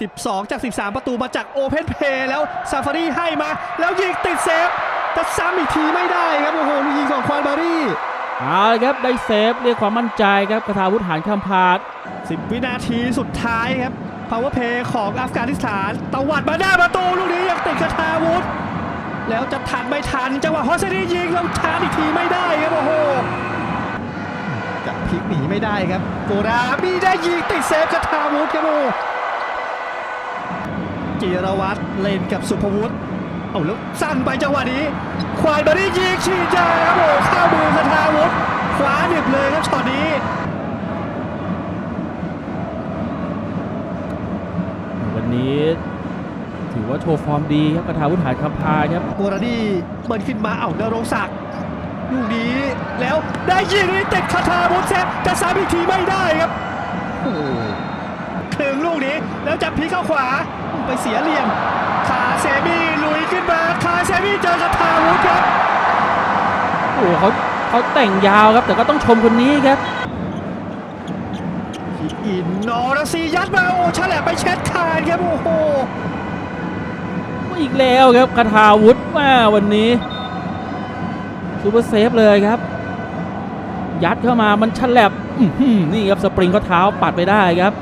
12 จาก 13 ประตูมาจากโอเพนเพย์แล้วซาฟารีให้มา แล้วยิงติดเซฟแต่ซ้ำอีกทีไม่ได้ครับ โอ้โหลูกยิงของควานบารีเอาละครับ ได้เซฟเรียกความมั่นใจครับคาทาวุฒิหานคำพาด10 วินาทีสุดท้ายครับพาวเวอร์เพย์ของอัฟกานิสถานตวัดมาได้ประตูลูกนี้ยังติดคาทาวุธแล้วจะทันไม่ทันจังหวะฮอสเซนียิงแล้วชาร์จอีกทีไม่ได้ครับโอ้โหจะพลิกหนีไม่ได้ครับโกรามีได้ยิงติดเซฟคาทาวุธครับโอ้ จิรวัตรเล่นกับสุภวุฒิเอาแล้วสั้นไปจังหวะนี้ ควายบารียิงฉีดยาครับโอ้เข้ามือคาทาวุธขวาหนึบเลยครับช็อตนี้ วันนี้ ถือว่าโชว์ฟอร์มดีครับคาทาวุฒิหานคำพาดครับโบราดีเบิร์นขึ้นมาเอานรงศักดิ์ลูกนี้แล้วได้ยิงนี่ติดคาทาบุเซฟจะซ้ำอีกทีไม่ได้ครับโอ้โห ถึงลูกนี้แล้วจะพลิกเข้าขวาไปเสียเหลี่ยมคาเซมี่ลุยขึ้นมาคาเซมี่เจอคาทาวุธครับโอ้โหเขาเขาแต่งยาวครับแต่ก็ต้องชมคนนี้ครับอินนอรซียัดมาโอ้ฉลับไปเช็ดคานครับโอ้โหอีกแล้วครับคาทาวุฒิว่าวันนี้ซูเปอร์เซฟเลยครับ ยัดเข้ามามันฉลับอื้อหือนี่ครับสปริงข้อเท้าปัดไปได้ครับ